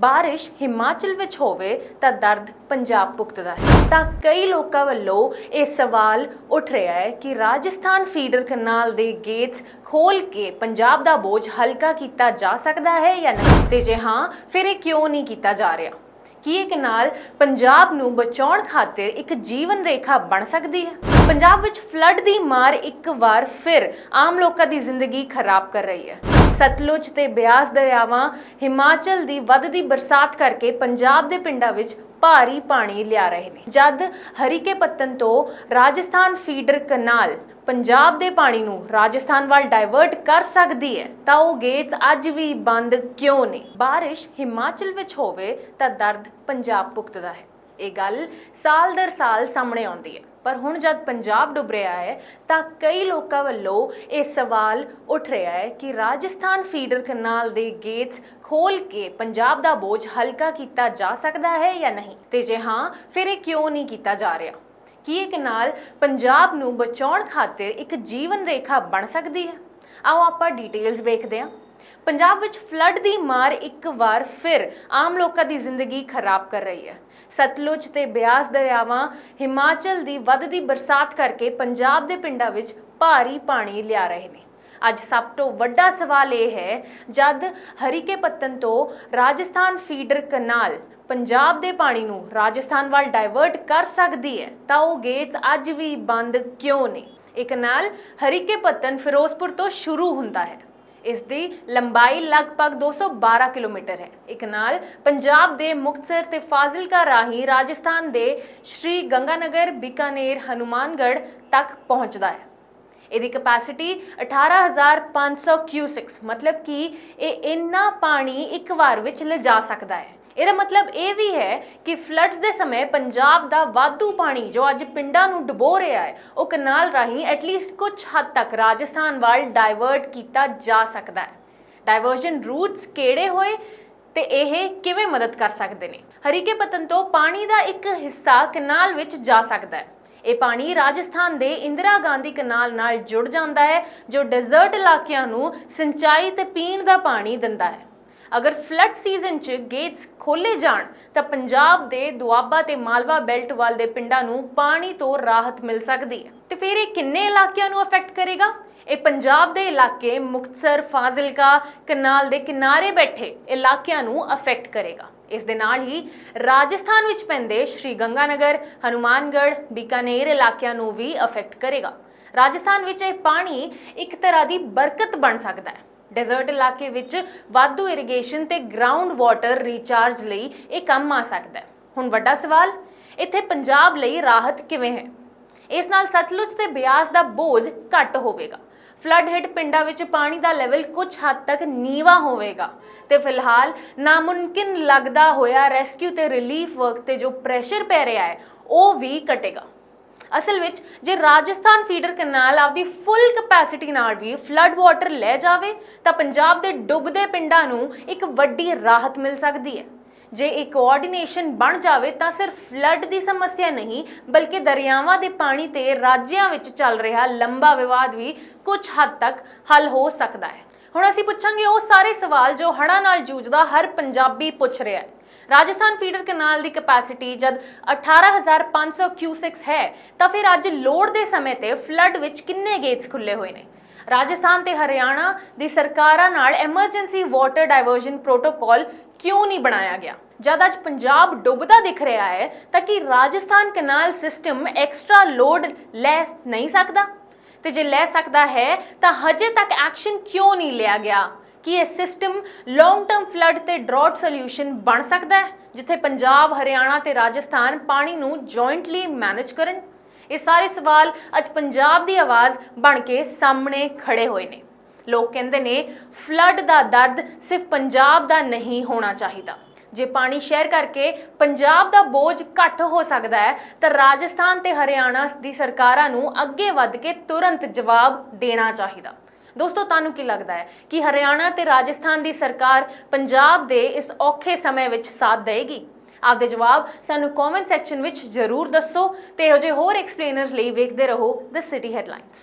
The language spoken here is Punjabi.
ਬਾਰਿਸ਼ ਹਿਮਾਚਲ ਵਿੱਚ ਹੋਵੇ ਤਾਂ ਦਰਦ ਪੰਜਾਬ ਭੁਗਤਦਾ ਹੈ। ਤਾਂ ਕਈ ਲੋਕਾਂ ਵੱਲੋਂ ਇਹ ਸਵਾਲ ਉੱਠ ਰਿਹਾ ਹੈ ਕਿ ਰਾਜਸਥਾਨ ਫੀਡਰ ਕਨਾਲ ਦੇ ਗੇਟਸ ਖੋਲ ਕੇ ਪੰਜਾਬ ਦਾ ਬੋਝ ਹਲਕਾ ਕੀਤਾ ਜਾ ਸਕਦਾ ਹੈ ਜਾਂ ਨਹੀਂ? ਤੇ ਜੇ ਹਾਂ, ਫਿਰ ਇਹ ਕਿਉਂ ਨਹੀਂ ਕੀਤਾ ਜਾ ਰਿਹਾ? ਕੀ ਇਹ ਕਨਾਲ ਪੰਜਾਬ ਨੂੰ ਬਚਾਉਣ ਖਾਤਰ ਇੱਕ ਜੀਵਨ ਰੇਖਾ ਬਣ ਸਕਦੀ ਹੈ? ਪੰਜਾਬ ਵਿੱਚ ਫਲੱਡ ਦੀ ਮਾਰ ਇੱਕ ਵਾਰ ਫਿਰ ਆਮ ਲੋਕਾਂ ਦੀ ਜ਼ਿੰਦਗੀ ਖਰਾਬ ਕਰ ਰਹੀ ਹੈ। ਸਤਲੁਜ ਤੇ ਬਿਆਸ ਦਰਿਆਵਾਂ ਹਿਮਾਚਲ ਦੀ ਵੱਧਦੀ ਬਰਸਾਤ ਕਰਕੇ ਪੰਜਾਬ ਦੇ ਪਿੰਡਾਂ ਵਿੱਚ ਭਾਰੀ ਪਾਣੀ ਲਿਆ ਰਹੇ ਨੇ। ਜਦ ਹਰੀਕੇ ਪੱਤਨ ਤੋਂ ਰਾਜਸਥਾਨ ਫੀਡਰ ਕਨਾਲ ਪੰਜਾਬ ਦੇ ਪਾਣੀ ਨੂੰ ਰਾਜਸਥਾਨ ਵੱਲ ਡਾਇਵਰਟ ਕਰ ਸਕਦੀ ਹੈ, ਤਾਂ ਉਹ ਗੇਟਸ ਅੱਜ ਵੀ ਬੰਦ ਕਿਉਂ ਨੇ? ਬਾਰਿਸ਼ ਹਿਮਾਚਲ ਵਿੱਚ ਹੋਵੇ ਤਾਂ ਦਰਦ ਪੰਜਾਬ ਭੁਗਤਦਾ ਹੈ। ਇਹ ਗੱਲ ਸਾਲ ਦਰ ਸਾਲ ਸਾਹਮਣੇ ਆਉਂਦੀ ਹੈ। ਪਰ ਹੁਣ ਜਦ ਪੰਜਾਬ ਡੁੱਬ ਰਿਹਾ ਹੈ, ਤਾਂ ਕਈ ਲੋਕਾਂ ਵੱਲੋਂ ਇਹ ਸਵਾਲ ਉੱਠ ਰਿਹਾ ਹੈ ਕਿ ਰਾਜਸਥਾਨ ਫੀਡਰ ਕਨਾਲ ਦੇ ਗੇਟਸ ਖੋਲ ਕੇ ਪੰਜਾਬ ਦਾ ਬੋਝ ਹਲਕਾ ਕੀਤਾ ਜਾ ਸਕਦਾ ਹੈ ਜਾਂ ਨਹੀਂ? ਤੇ ਜੇ ਹਾਂ, ਫਿਰ ਇਹ ਕਿਉਂ ਨਹੀਂ ਕੀਤਾ ਜਾ ਰਿਹਾ? ਕੀ ਇਹ ਕਨਾਲ ਪੰਜਾਬ ਨੂੰ ਬਚਾਉਣ ਖਾਤਰ ਇੱਕ ਜੀਵਨ ਰੇਖਾ ਬਣ ਸਕਦੀ ਹੈ? ਆਓ ਆਪਾਂ ਡਿਟੇਲਸ ਵੇਖਦੇ ਹਾਂ। ਪੰਜਾਬ ਵਿੱਚ ਫਲੱਡ ਦੀ ਮਾਰ ਇੱਕ ਵਾਰ ਫਿਰ ਆਮ ਲੋਕਾਂ ਦੀ ਜ਼ਿੰਦਗੀ ਖਰਾਬ ਕਰ ਰਹੀ ਹੈ। ਸਤਲੁਜ ਤੇ ਬਿਆਸ ਦਰਿਆਵਾਂ ਹਿਮਾਚਲ ਦੀ ਵੱਧਦੀ ਬਰਸਾਤ ਕਰਕੇ ਪੰਜਾਬ ਦੇ ਪਿੰਡਾਂ ਵਿੱਚ ਭਾਰੀ ਪਾਣੀ ਲਿਆ ਰਹੇ ਨੇ। ਅੱਜ ਸਭ ਤੋਂ ਵੱਡਾ ਸਵਾਲ ਇਹ ਹੈ, ਜਦ ਹਰੀਕੇ ਪੱਤਨ ਤੋਂ ਰਾਜਸਥਾਨ ਫੀਡਰ ਕਨਾਲ ਪੰਜਾਬ ਦੇ ਪਾਣੀ ਨੂੰ ਰਾਜਸਥਾਨ ਵੱਲ ਡਾਇਵਰਟ ਕਰ ਸਕਦੀ ਹੈ, ਤਾਂ ਉਹ ਗੇਟਸ ਅੱਜ ਵੀ ਬੰਦ ਕਿਉਂ ਨੇ? ਇਹ ਕਨਾਲ ਹਰੀਕੇ ਪੱਤਨ ਫਿਰੋਜ਼ਪੁਰ ਤੋਂ ਸ਼ੁਰੂ ਹੁੰਦਾ ਹੈ। ਇਸ ਦੀ ਲੰਬਾਈ ਲਗਭਗ 212 ਕਿਲੋਮੀਟਰ ਹੈ। ਇੱਕ ਨਾਲ ਪੰਜਾਬ ਦੇ ਮੁਕਤਸਰ ਤੇ ਫਾਜ਼ਿਲਕਾ ਰਾਹੀਂ ਰਾਜਸਥਾਨ ਦੇ ਸ਼੍ਰੀ ਗੰਗਾਨਗਰ, ਬੀਕਾਨੇਰ, ਹਨੂਮਾਨਗੜ੍ਹ ਤੱਕ ਪਹੁੰਚਦਾ ਹੈ। ਇਹਦੀ ਕਪੈਸਿਟੀ 18500 ਕਿਊਸਿਕਸ, ਮਤਲਬ ਕਿ ਇਹ ਇੰਨਾ ਪਾਣੀ ਇੱਕ ਵਾਰ ਵਿੱਚ ਲਿਜਾ ਸਕਦਾ ਹੈ। ਇਹਦਾ ਮਤਲਬ ਇਹ ਵੀ ਹੈ ਕਿ ਫਲੱਡਸ ਦੇ ਸਮੇਂ ਪੰਜਾਬ ਦਾ ਵਾਧੂ ਪਾਣੀ ਜੋ ਅੱਜ ਪਿੰਡਾਂ ਨੂੰ ਡੁਬੋ ਰਿਹਾ ਹੈ, ਉਹ ਕਨਾਲ ਰਾਹੀਂ ਐਟਲੀਸਟ ਕੁਝ ਹੱਦ ਤੱਕ ਰਾਜਸਥਾਨ ਵੱਲ ਡਾਇਵਰਟ ਕੀਤਾ ਜਾ ਸਕਦਾ ਹੈ। ਡਾਇਵਰਜਨ ਰੂਟਸ ਕਿਹੜੇ ਹੋਏ ਤੇ ਇਹ ਕਿਵੇਂ ਮਦਦ ਕਰ ਸਕਦੇ ਨੇ? ਹਰੀਕੇ ਪਤਨ ਤੋਂ ਪਾਣੀ ਦਾ ਇੱਕ ਹਿੱਸਾ ਕਨਾਲ ਵਿੱਚ ਜਾ ਸਕਦਾ ਹੈ। ਇਹ ਪਾਣੀ ਰਾਜਸਥਾਨ ਦੇ ਇੰਦਰਾ ਗਾਂਧੀ ਕਨਾਲ ਨਾਲ ਜੁੜ ਜਾਂਦਾ ਹੈ, ਜੋ ਡੈਜ਼ਰਟ ਇਲਾਕਿਆਂ ਨੂੰ ਸਿੰਚਾਈ ਤੇ ਪੀਣ ਦਾ ਪਾਣੀ ਦਿੰਦਾ ਹੈ। ਅਗਰ ਫਲੱਡ ਸੀਜ਼ਨ 'ਚ ਗੇਟਸ ਖੋਲੇ ਜਾਣ, ਤਾਂ ਪੰਜਾਬ ਦੇ ਦੁਆਬਾ ਤੇ ਮਾਲਵਾ ਬੈਲਟ ਵੱਲ ਦੇ ਪਿੰਡਾਂ ਨੂੰ ਪਾਣੀ ਤੋਂ ਰਾਹਤ ਮਿਲ ਸਕਦੀ ਹੈ। ਤੇ ਫਿਰ ਇਹ ਕਿੰਨੇ ਇਲਾਕਿਆਂ ਨੂੰ ਅਫੈਕਟ ਕਰੇਗਾ? ਇਹ ਪੰਜਾਬ ਦੇ ਇਲਾਕੇ ਮੁਕਤਸਰ, ਫਾਜ਼ਿਲਕਾ ਕਨਾਲ ਦੇ ਕਿਨਾਰੇ ਬੈਠੇ ਇਲਾਕਿਆਂ ਨੂੰ ਅਫੈਕਟ ਕਰੇਗਾ। ਇਸ ਦੇ ਨਾਲ ਹੀ ਰਾਜਸਥਾਨ ਵਿੱਚ ਪੈਂਦੇ ਸ਼੍ਰੀ ਗੰਗਾਨਗਰ, ਹਨੂਮਾਨਗੜ੍ਹ, ਬੀਕਾਨੇਰ ਇਲਾਕਿਆਂ ਨੂੰ ਵੀ ਅਫੈਕਟ ਕਰੇਗਾ। ਰਾਜਸਥਾਨ ਵਿੱਚ ਇਹ ਪਾਣੀ ਇੱਕ ਤਰ੍ਹਾਂ ਦੀ ਬਰਕਤ ਬਣ ਸਕਦਾ ਹੈ। ਡੈਜ਼ਰਟ ਇਲਾਕੇ ਵਿੱਚ ਵਾਧੂ ਇਰੀਗੇਸ਼ਨ ਤੇ ਗਰਾਊਂਡ ਵਾਟਰ ਰੀਚਾਰਜ ਲਈ ਇਹ ਕੰਮ ਆ ਸਕਦਾ ਹੈ। ਹੁਣ ਵੱਡਾ ਸਵਾਲ, ਇੱਥੇ ਪੰਜਾਬ ਲਈ ਰਾਹਤ ਕਿਵੇਂ ਹੈ? ਇਸ ਨਾਲ ਸਤਲੁਜ ਤੇ ਬਿਆਸ ਦਾ ਬੋਝ ਘੱਟ ਹੋਵੇਗਾ। ਫਲੱਡ ਹਿੱਟ ਪਿੰਡਾਂ ਵਿੱਚ ਪਾਣੀ ਦਾ ਲੈਵਲ ਕੁਝ ਹੱਦ ਤੱਕ ਨੀਵਾ ਹੋਵੇਗਾ। ਤੇ ਫਿਲਹਾਲ ਨਾਮੁਮਕਿਨ ਲੱਗਦਾ ਹੋਇਆ ਰੈਸਕਿਊ ਤੇ ਰਿਲੀਫ ਵਰਕ ਤੇ ਜੋ ਪ੍ਰੈਸ਼ਰ ਪੈ ਰਿਹਾ ਹੈ, ਉਹ ਵੀ ਘਟੇਗਾ। ਅਸਲ ਵਿੱਚ ਜੇ ਰਾਜਸਥਾਨ ਫੀਡਰ ਕਨਾਲ ਆਪਦੀ ਫੁੱਲ ਕਪੈਸਿਟੀ ਨਾਲ ਵੀ ਫਲੱਡ ਵਾਟਰ ਲੈ ਜਾਵੇ, ਤਾਂ ਪੰਜਾਬ ਦੇ ਡੁੱਬਦੇ ਪਿੰਡਾਂ ਨੂੰ ਇੱਕ ਵੱਡੀ ਰਾਹਤ ਮਿਲ ਸਕਦੀ ਹੈ। ਜੇ ਇਹ ਕੋਆਰਡੀਨੇਸ਼ਨ ਬਣ ਜਾਵੇ, ਤਾਂ ਸਿਰਫ ਫਲੱਡ ਦੀ ਸਮੱਸਿਆ ਨਹੀਂ, ਬਲਕਿ ਦਰਿਆਵਾਂ ਦੇ ਪਾਣੀ ਤੇ ਰਾਜਿਆਂ ਵਿੱਚ ਚੱਲ ਰਿਹਾ ਲੰਬਾ ਵਿਵਾਦ ਵੀ ਕੁਝ ਹੱਦ ਤੱਕ ਹੱਲ ਹੋ ਸਕਦਾ ਹੈ। ਹੁਣ ਅਸੀਂ ਪੁੱਛਾਂਗੇ ਉਹ ਸਾਰੇ ਸਵਾਲ ਜੋ ਹੜ੍ਹਾਂ ਨਾਲ ਜੂਝਦਾ ਹਰ ਪੰਜਾਬੀ ਪੁੱਛ ਰਿਹਾ ਹੈ। ਰਾਜਸਥਾਨ ਫੀਡਰ ਕਨਾਲ ਦੀ ਕਪੈਸਿਟੀ ਜਦ 18500 ਕਿਊਸਿਕਸ ਹੈ, ਤਾਂ ਫਿਰ ਅੱਜ ਲੋੜ ਦੇ ਸਮੇਂ ਤੇ ਫਲੱਡ ਵਿੱਚ ਕਿੰਨੇ ਗੇਟਸ ਖੁੱਲੇ ਹੋਏ ਨੇ? ਰਾਜਸਥਾਨ ਤੇ ਹਰਿਆਣਾ ਦੀ ਸਰਕਾਰਾਂ ਨਾਲ ਐਮਰਜੈਂਸੀ ਵਾਟਰ ਡਾਇਵਰਜਨ ਪ੍ਰੋਟੋਕਾਲ ਕਿਉਂ ਨਹੀਂ ਬਣਾਇਆ ਗਿਆ? ਜਦ ਅੱਜ ਪੰਜਾਬ ਡੁੱਬਦਾ ਦਿਖ ਰਿਹਾ ਹੈ, ਤਾਂ ਕੀ Rajasthan canal system extra load ਲੈ ਨਹੀਂ ਸਕਦਾ? ਤੇ ਜੇ ਲੈ ਸਕਦਾ ਹੈ, ਤਾਂ ਹਜੇ ਤੱਕ ਐਕਸ਼ਨ ਕਿਉਂ ਨਹੀਂ ਲਿਆ ਗਿਆ? ਕੀ ਇਹ ਸਿਸਟਮ ਲੌਂਗ ਟਰਮ ਫਲੱਡ ਤੇ ਡਰਾਟ ਸੋਲੂਸ਼ਨ ਬਣ ਸਕਦਾ ਹੈ, ਜਿੱਥੇ ਪੰਜਾਬ, ਹਰਿਆਣਾ ਤੇ ਰਾਜਸਥਾਨ ਪਾਣੀ ਨੂੰ ਜੁਆਇੰਟਲੀ ਮੈਨੇਜ ਕਰਨ? ਇਹ ਸਾਰੇ ਸਵਾਲ ਅੱਜ ਪੰਜਾਬ ਦੀ ਆਵਾਜ਼ ਬਣ ਕੇ ਸਾਹਮਣੇ ਖੜੇ ਹੋਏ ਨੇ। ਲੋਕ ਕਹਿੰਦੇ ਨੇ ਫਲੱਡ ਦਾ ਦਰਦ ਸਿਰਫ ਪੰਜਾਬ ਦਾ ਨਹੀਂ ਹੋਣਾ ਚਾਹੀਦਾ। ਜੇ ਪਾਣੀ ਸ਼ੇਅਰ ਕਰਕੇ ਪੰਜਾਬ ਦਾ ਬੋਝ ਘੱਟ ਹੋ ਸਕਦਾ ਹੈ, ਤਾਂ ਰਾਜਸਥਾਨ ਤੇ ਹਰਿਆਣਾ ਦੀ ਸਰਕਾਰਾਂ ਨੂੰ ਅੱਗੇ ਵੱਧ ਕੇ ਤੁਰੰਤ ਜਵਾਬ ਦੇਣਾ ਚਾਹੀਦਾ। ਦੋਸਤੋ, ਤੁਹਾਨੂੰ ਕੀ ਲੱਗਦਾ ਹੈ ਕਿ ਹਰਿਆਣਾ ਤੇ ਰਾਜਸਥਾਨ ਦੀ ਸਰਕਾਰ ਪੰਜਾਬ ਦੇ ਇਸ ਔਖੇ ਸਮੇਂ ਵਿੱਚ ਸਾਥ ਦੇਵੇਗੀ ਆਪਦੇ ਜਵਾਬ ਸਾਨੂੰ ਕਮੈਂਟ ਸੈਕਸ਼ਨ ਵਿੱਚ ਜ਼ਰੂਰ ਦੱਸੋ ਤੇ ਇਹੋ ਜਿਹੇ ਹੋਰ ਐਕਸਪਲੇਨਰਸ ਲਈ ਵੇਖਦੇ ਰਹੋ ਦ ਸਿਟੀ ਹੈਡਲਾਈਨਸ